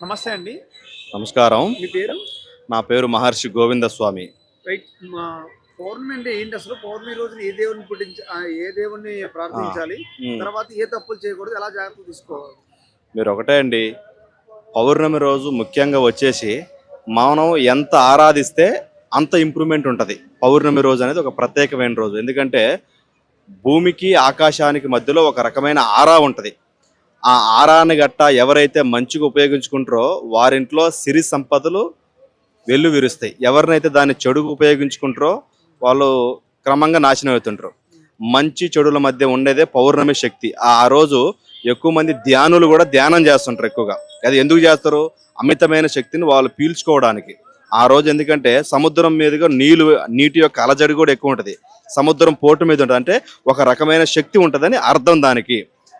నమస్తే అండి. నమస్కారం. మీ పేరు? నా పేరు మహర్షి గోవింద స్వామి రైట్ మా పౌర్ణమి అంటే ఏంటి అసలు? పౌర్ణమి రోజున ఏ దేవుని పుట్టించ ఆ, ఏ దేవుణ్ణి ప్రార్థించాలి? ఉమ్, తర్వాత ఏ తప్పులు చేయకూడదు ఎలా జాగ్రత్తలు తీసుకోవాలి? మీరు ఒకటే అండి. పౌర్ణమి రోజు ముఖ్యంగా వచ్చేసి మనం ఎంత ఆరాధిస్తే అంత ఇంప్రూవ్మెంట్ ఉంటుంది. పౌర్ణమి రోజు అనేది ఒక ప్రత్యేకమైన రోజు. ఎందుకంటే భూమికి ఆకాశానికి మధ్యలో ఒక రకమైన ఆరా ఉంటుంది. ఆ ఆరాన్ని గట్ట ఎవరైతే మంచిగా ఉపయోగించుకుంటారో వారింట్లో సిరి సంపదలు వెల్లు విరుస్తాయి. ఎవరినైతే దాన్ని చెడుకు ఉపయోగించుకుంటారో వాళ్ళు క్రమంగా నాశనం అవుతుంటారు. మంచి చెడుల మధ్య ఉండేదే పౌర్ణమి శక్తి. ఆ ఆ రోజు ఎక్కువ మంది ధ్యానులు కూడా ధ్యానం చేస్తుంటారు ఎక్కువగా. అది ఎందుకు చేస్తారు? అమితమైన శక్తిని వాళ్ళు పీల్చుకోవడానికి. ఆ రోజు ఎందుకంటే సముద్రం మీదుగా నీళ్ళు నీటి యొక్క అలజడి కూడా ఎక్కువ ఉంటుంది. సముద్రం పోటు మీద ఉంటుంది. అంటే ఒక రకమైన శక్తి ఉంటుందని అర్థం దానికి.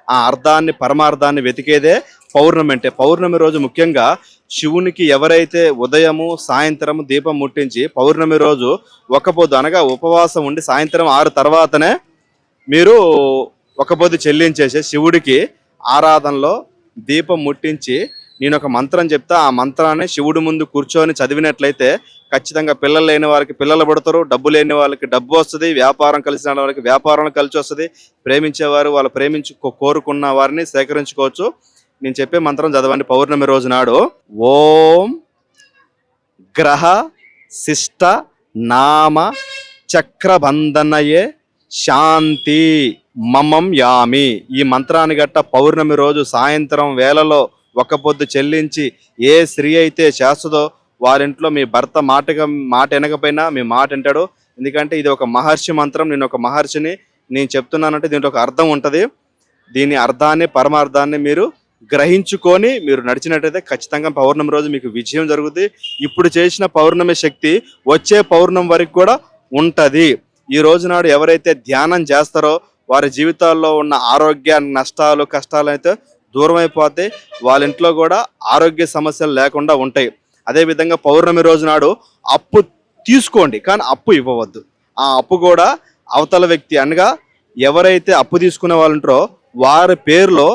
ఆ అర్థాన్ని పరమార్థాన్ని వెతికేదే పౌర్ణమి అంటే. పౌర్ణమి రోజు ముఖ్యంగా శివునికి ఎవరైతే ఉదయము సాయంత్రము దీపం ముట్టించి పౌర్ణమి రోజు ఒక పొద్దు అనగా ఉపవాసం ఉండి సాయంత్రం ఆరు తర్వాతనే మీరు ఒక పొద్దు చెల్లించేసే శివుడికి ఆరాధనలో దీపం ముట్టించి నేను ఒక మంత్రం చెప్తా. ఆ మంత్రాన్ని శివుడి ముందు కూర్చొని చదివినట్లయితే ఖచ్చితంగా పిల్లలు లేని వారికి పిల్లలు పడతారు డబ్బు లేని వాళ్ళకి డబ్బు వస్తుంది వ్యాపారం కలిసిన వాళ్ళకి వ్యాపారం కలిసి వస్తుంది. ప్రేమించేవారు వాళ్ళు ప్రేమించు కో- కోరుకున్న వారిని సేకరించుకోవచ్చు. నేను చెప్పే మంత్రం చదవండి. పౌర్ణమి రోజు నాడు ఓం గ్రహ శిష్ట నామ చక్రబంధనయే శాంతి మమం యామి. ఈ మంత్రాన్ని గట్ట పౌర్ణమి రోజు సాయంత్రం వేళలో ఒక పొద్దు చెల్లించి ఏ స్త్రీ అయితే చేస్తుందో వారింట్లో మీ భర్త మాటగా మాట వినకపోయినా మీ మాట వింటాడు. ఎందుకంటే ఇది ఒక మహర్షి మంత్రం నేను ఒక మహర్షిని నేను చెప్తున్నానంటే దీంట్లో ఒక అర్థం ఉంటుంది. దీని అర్థాన్ని పరమార్థాన్ని మీరు గ్రహించుకొని మీరు నడిచినట్టయితే ఖచ్చితంగా పౌర్ణమి రోజు మీకు విజయం జరుగుతుంది ఇప్పుడు చేసిన పౌర్ణమి శక్తి వచ్చే పౌర్ణమి వరకు కూడా ఉంటుంది. ఈ రోజు నాడు ఎవరైతే ధ్యానం చేస్తారో వారి జీవితాల్లో ఉన్న ఆరోగ్య నష్టాలు కష్టాలు అయితే దూరం అయిపోతే వాళ్ళ ఇంట్లో కూడా ఆరోగ్య సమస్యలు లేకుండా ఉంటాయి. అదేవిధంగా పౌర్ణమి రోజు నాడు అప్పు తీసుకోండి కానీ అప్పు ఇవ్వవద్దు. ఆ అప్పు కూడా అవతల వ్యక్తి అనగా ఎవరైతే అప్పు తీసుకునే వాళ్ళు ఉంటారో వారి పేరులో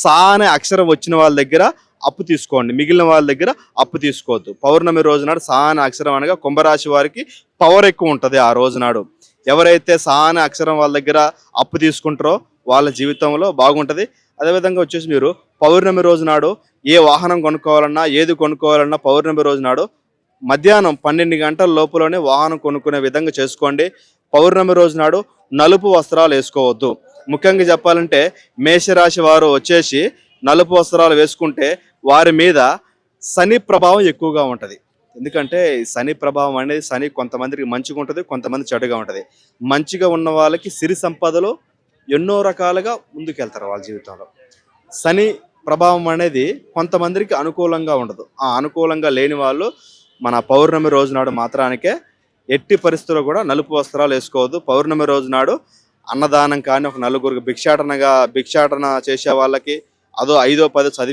సా అనే అక్షరం వచ్చిన వాళ్ళ దగ్గర అప్పు తీసుకోండి. మిగిలిన వాళ్ళ దగ్గర అప్పు తీసుకోవద్దు. పౌర్ణమి రోజు నాడు సా అనే అక్షరం అనగా కుంభరాశి వారికి పవర్ ఎక్కువ ఉంటుంది ఆ రోజు నాడు. ఎవరైతే సా అనే అక్షరం వాళ్ళ దగ్గర అప్పు తీసుకుంటారో వాళ్ళ జీవితంలో బాగుంటుంది. అదేవిధంగా వచ్చేసి మీరు పౌర్ణమి రోజు నాడు ఏ వాహనం కొనుక్కోవాలన్నా ఏది కొనుక్కోవాలన్నా పౌర్ణమి రోజు నాడు మధ్యాహ్నం పన్నెండు గంటల లోపలనే వాహనం కొనుక్కునే విధంగా చేసుకోండి. పౌర్ణమి రోజు నాడు నలుపు వస్త్రాలు వేసుకోవద్దు. ముఖ్యంగా చెప్పాలంటే మేషరాశి వారు వచ్చేసి నలుపు వస్త్రాలు వేసుకుంటే వారి మీద శని ప్రభావం ఎక్కువగా ఉంటుంది. ఎందుకంటే శని ప్రభావం అనేది శని కొంతమందికి మంచిగా ఉంటుంది కొంతమంది చెడుగా ఉంటుంది. మంచిగా ఉన్న వాళ్ళకి సిరి సంపదలు ఎన్నో రకాలుగా ముందుకెళ్తారు వాళ్ళ జీవితంలో. శని ప్రభావం అనేది కొంతమందికి అనుకూలంగా ఉండదు. ఆ అనుకూలంగా లేని వాళ్ళు మన పౌర్ణమి రోజు నాడు మాత్రానికే ఎట్టి పరిస్థితుల్లో కూడా నలుపు వస్త్రాలు వేసుకోవద్దు. పౌర్ణమి రోజు నాడు అన్నదానం కానీ ఒక నలుగురికి భిక్షాటనగా భిక్షాటన చేసే వాళ్ళకి అదో ఐదో పదో చదివి